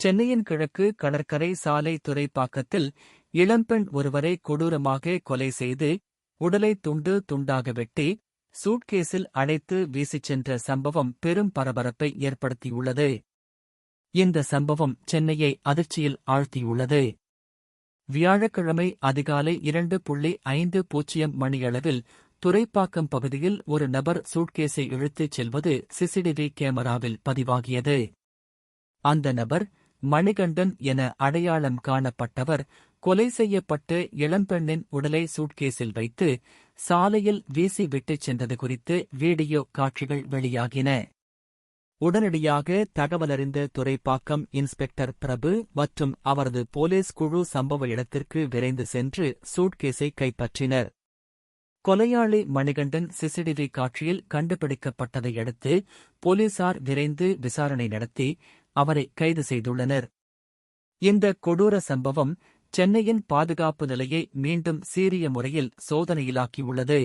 சென்னையின் கிழக்கு கடற்கரை சாலை துறைப்பாக்கத்தில் இளம்பெண் ஒருவரை கொடூரமாக கொலை செய்து உடலை துண்டு துண்டாக வெட்டி சூட்கேஸில் அடைத்து வீசிச் சென்ற சம்பவம் பெரும் பரபரப்பை ஏற்படுத்தியுள்ளது. இந்த சம்பவம் சென்னையை அதிர்ச்சியில் ஆழ்த்தியுள்ளது. வியாழக்கிழமை அதிகாலை இரண்டு புள்ளி ஐந்து பூஜ்ஜியம் மணியளவில் துறைப்பாக்கம் பகுதியில் ஒரு நபர் சூட்கேஸை இழுத்துச் செல்வது சிசிடிவி கேமராவில் பதிவாகியது. அந்த நபர் மணிகண்டன் என அடையாளம் காணப்பட்டவர் கொலை செய்யப்பட்டு இளம்பெண்ணின் உடலை சூட்கேஸில் வைத்து சாலையில் வீசி விட்டுச் சென்றது குறித்து வீடியோ காட்சிகள் வெளியாகின. உடனடியாக தகவலறிந்த துறைப்பாக்கம் இன்ஸ்பெக்டர் பிரபு மற்றும் அவரது போலீஸ் குழு சம்பவ இடத்திற்கு விரைந்து சென்று சூட்கேஸை கைப்பற்றினர். கொலையாளி மணிகண்டன் சிசிடிவி காட்சியில் கண்டுபிடிக்கப்பட்டதை அடுத்து போலீசார் விரைந்து விசாரணை நடத்தி அவரை கைது செய்துள்ளனர். இந்த கொடூர சம்பவம் சென்னையின் பாதுகாப்பு நிலையை மீண்டும் சீரிய முறையில் சோதனையிலாக்கியுள்ளது.